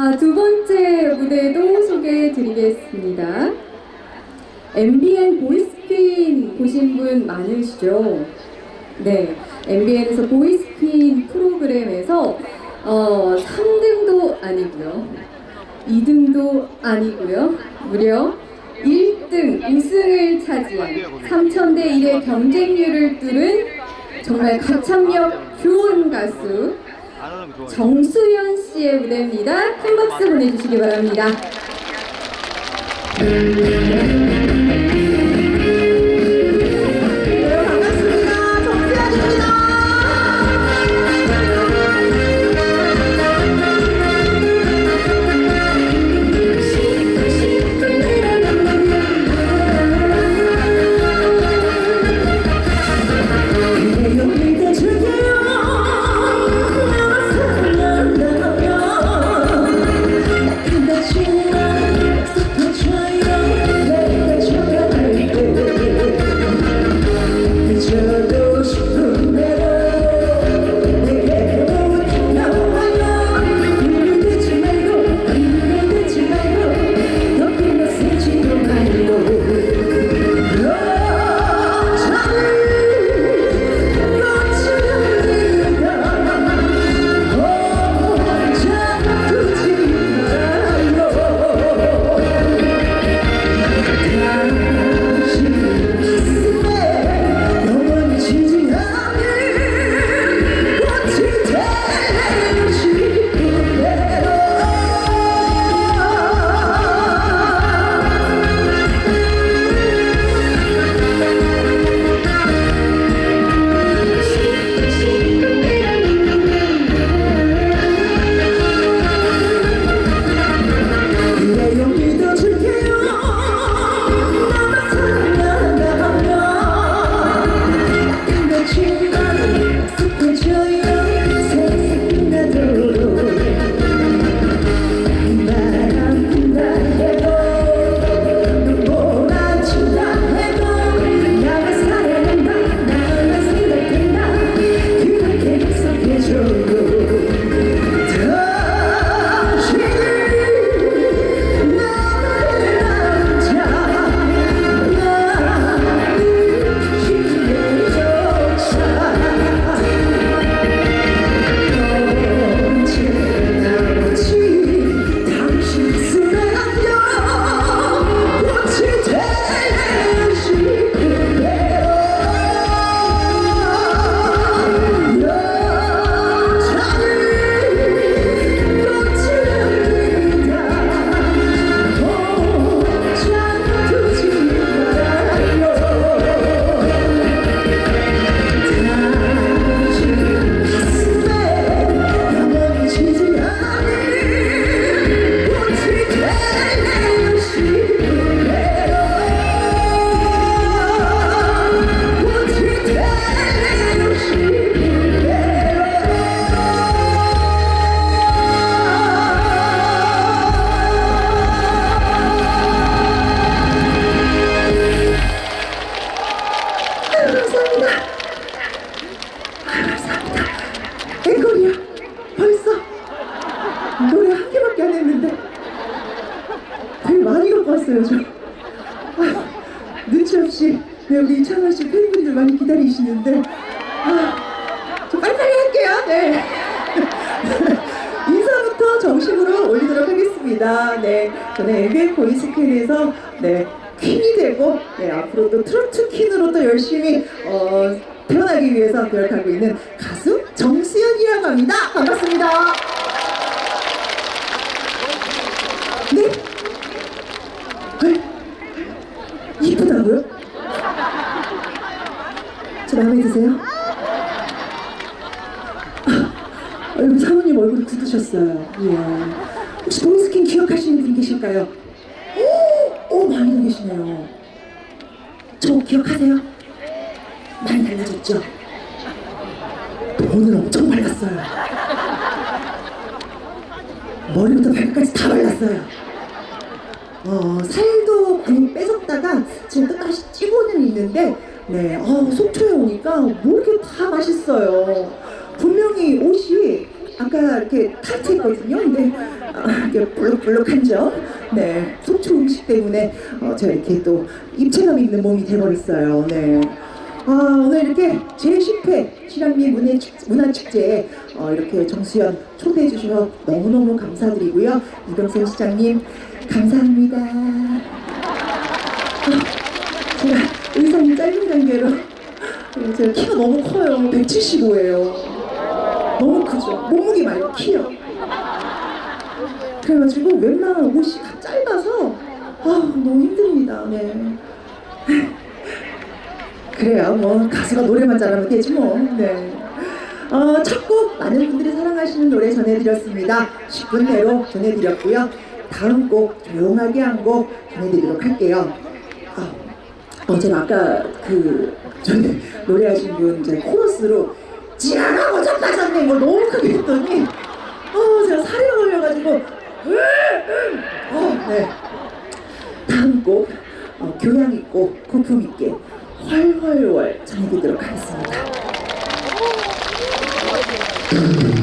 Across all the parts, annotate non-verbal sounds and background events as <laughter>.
아, 두 번째 무대도 소개해 드리겠습니다. MBN 보이스퀸 보신 분 많으시죠? 네. MBN에서 보이스퀸 프로그램에서 어, 3등도 아니고요. 2등도 아니고요. 무려 1등 우승을 차지한 3,000대 1의 경쟁률을 뚫은 정말 가창력 좋은 가수. 정수연 씨의 무대입니다. 큰 박수 보내주시기 바랍니다. 네, MBN 보이스퀸에서 네 퀸이 되고 네 앞으로도 트로트 퀸으로 또 열심히 어, 태어나기 위해서 노력하고 있는 가수 정수연이라고 합니다. 반갑습니다. 네? 네? 이쁘다고요? 저 마음에 드세요? 아, 사모님 얼굴이 굳으셨어요. 예. 혹시 보이스킨 기억하시는 분 계실까요? 오, 오 많이들 계시네요. 저 기억하세요? 많이 달라졌죠? 오늘 엄청 밝았어요. 머리부터 발끝까지 다 발랐어요. 어, 살도 많이 빼졌다가 지금 끝까지 찌고는 있는데, 네, 어, 속초에 오니까 뭐 이렇게 다 맛있어요. 분명히 옷이 아까 이렇게 타이트했거든요. 근데 아, 볼록볼록한 점, 네 속초 음식 때문에 어, 제가 이렇게 또 입체감 있는 몸이 돼버렸어요. 네. 아 오늘 이렇게 제10회 실향미 문화축제에 어, 이렇게 정수연 초대해 주셔서 너무너무 감사드리고요. 이병선 시장님 감사합니다. 어, 제가 의상이 짧은 관계로 어, 제가 키가 너무 커요. 175예요. 너무 크죠. 몸무게 말고 키요. 그래가지고 웬만한 옷이 다 짧아서 아 너무 힘듭니다. 네. <laughs> 그래요. 뭐 가수가 노래만 잘하면 되지 뭐. 네. 어, 첫곡 많은 분들이 사랑하시는 노래 전해드렸습니다. 10분 내로 전해드렸고요. 다음 곡 조용하게 한 곡 전해드리도록 할게요. 아, 어, 제가 아까 그 <laughs> 노래하신 분 이제 코러스로 지나가고 잡다잡네 뭐 너무 크게 했더니 어 제가 살이 걸려가지고 어, 네. 다음 곡 어, 교양 있고 고품 있게 활활활 전해드리도록 하겠습니다. <laughs>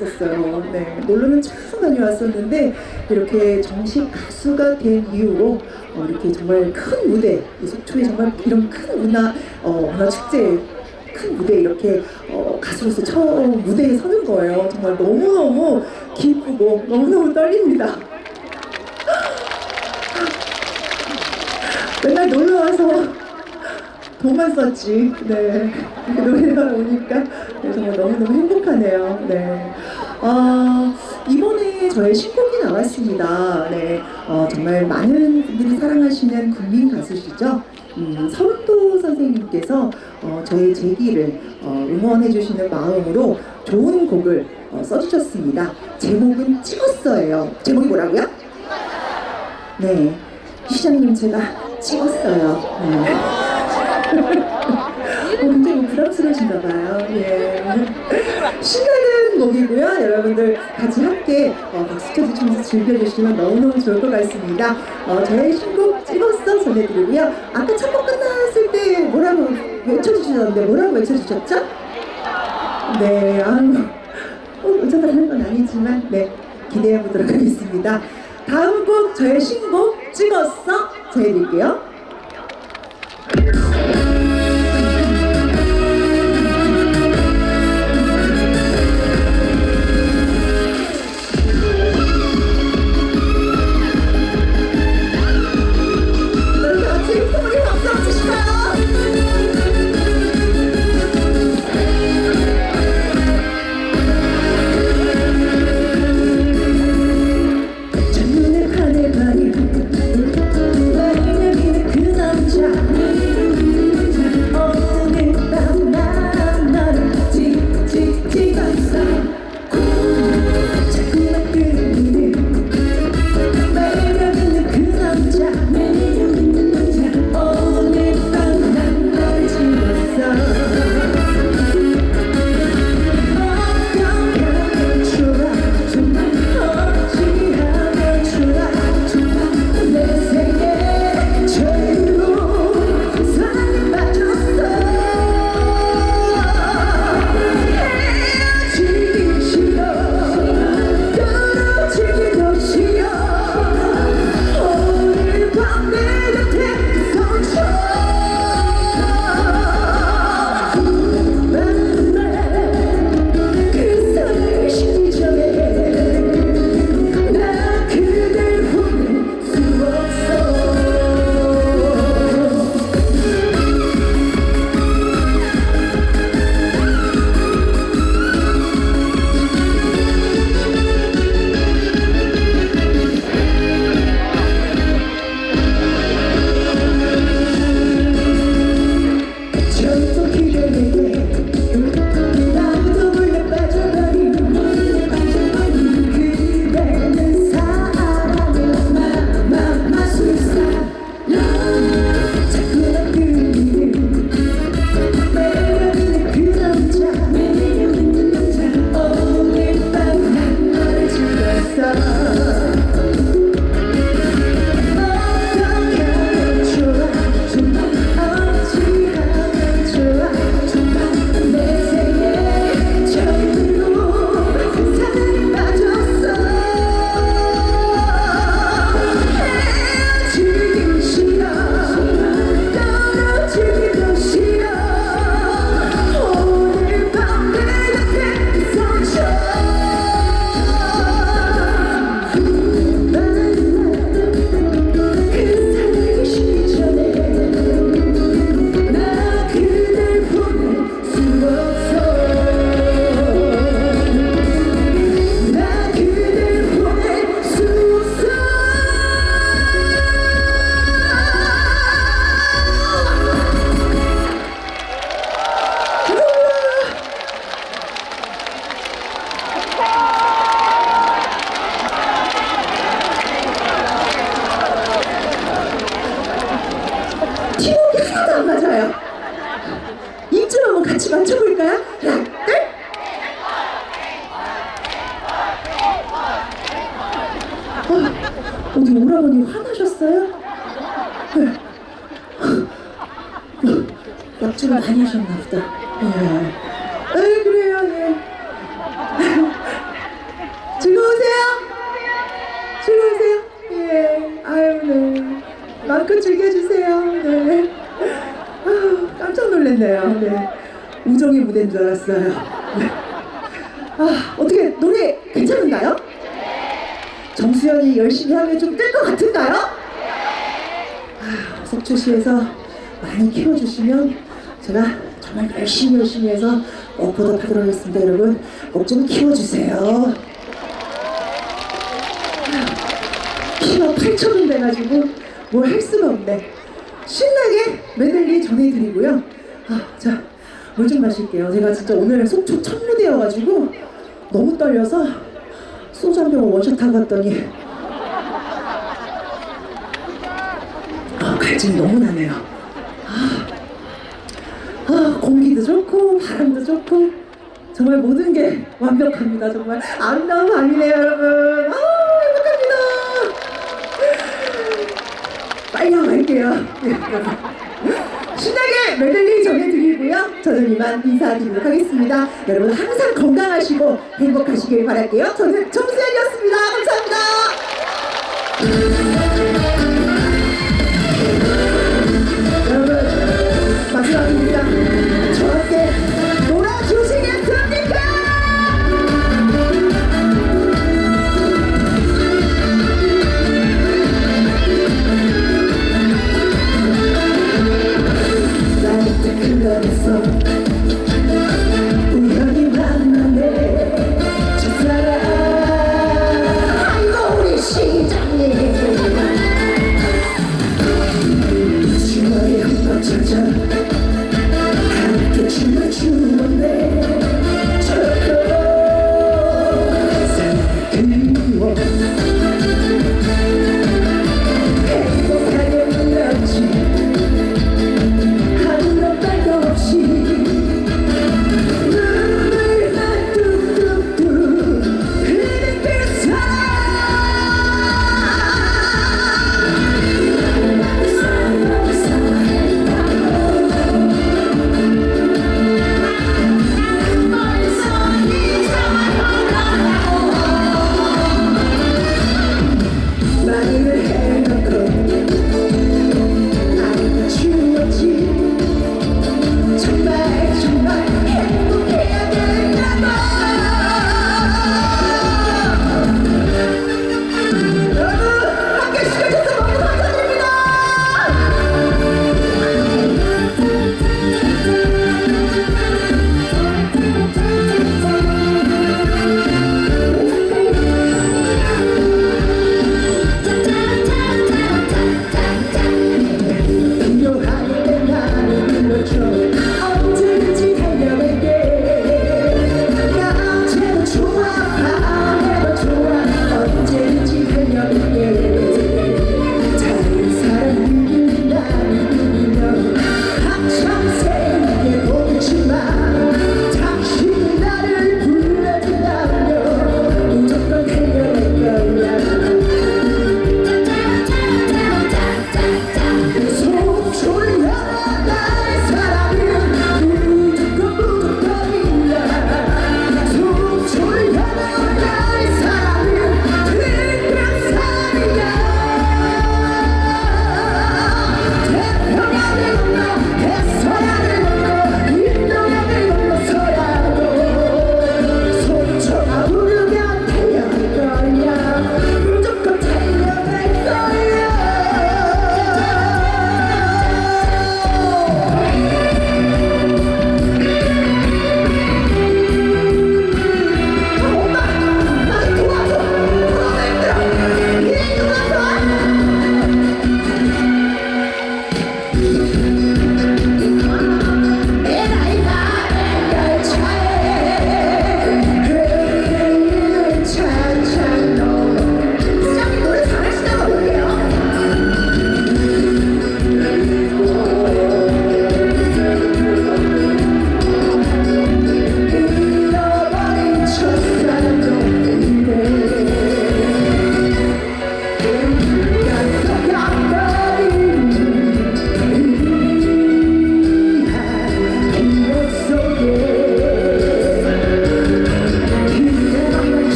왔었어요. 네, 놀러는 참 많이 왔었는데 이렇게 정식 가수가 된 이후로 어, 이렇게 정말 큰 무대, 이 속초에 정말 이런 큰 문화 어, 문화 축제 큰 무대 에 이렇게 어, 가수로서 처음 무대에 서는 거예요. 정말 너무 너무 기쁘고 너무 너무 떨립니다. <laughs> 맨날 놀러 와서 돈만 썼지. 네. 노래가 오니까 네, 정말 너무너무 행복하네요. 네. 어, 이번에 저의 신곡이 나왔습니다. 네. 어, 정말 많은 분들이 사랑하시는 국민 가수시죠. 음, 서른도 선생님께서 어, 저의 재기를 어, 응원해주시는 마음으로 좋은 곡을 어, 써주셨습니다. 제목은 찍었어예요. 제목이 뭐라고요? 네. 시장님 제가 찍었어요. 네. 어, 굉장히 부담스러우신가 봐요. 예. <laughs> 신나는 곡이고요. 여러분들 같이 함께 어, 박수 쳐주시면서 즐겨주시면 너무너무 좋을 것 같습니다. 어, 저의 신곡 찍었어 전해드리고요. 아까 첫곡 끝났을 때 뭐라고 외쳐주셨는데 뭐라고 외쳐주셨죠? 네, 아유, 꼭 의젓하는 건 아니지만, 네, 기대해 보도록 하겠습니다. 다음 곡, 저의 신곡 찍었어? 전해드릴게요. 마음껏 즐겨주세요. 네. 아우, 깜짝 놀랐네요. 네. 우정의 무대인 줄 알았어요. 네. 아, 어떻게 노래 괜찮은가요? 정수연이 열심히 하면 좀 뜰 것 같은가요? 아, 속초시에서 많이 키워주시면 제가 정말 열심히 열심히 해서 꼭 보답하도록 하겠습니다. 여러분 꼭 좀 키워주세요. 키가 8천원 돼가지고 뭘 할 수가 없네. 신나게 메들리 전해드리고요. 아, 자, 물 좀 마실게요. 제가 진짜 오늘 속초 첫 무대여가지고 너무 떨려서 소주 한 병을 원샷 하고 왔더니 아, 갈증이 너무 나네요. 아, 아, 공기도 좋고 바람도 좋고 정말 모든 게 완벽합니다. 정말 아름다운 밤이네요, 여러분. 여러분. 신나게 메들리 전해드리고요. 저는 이만 인사드리도록 하겠습니다. 여러분 항상 건강하시고 행복하시길 바랄게요. 저는 정수연이었습니다. 감사합니다.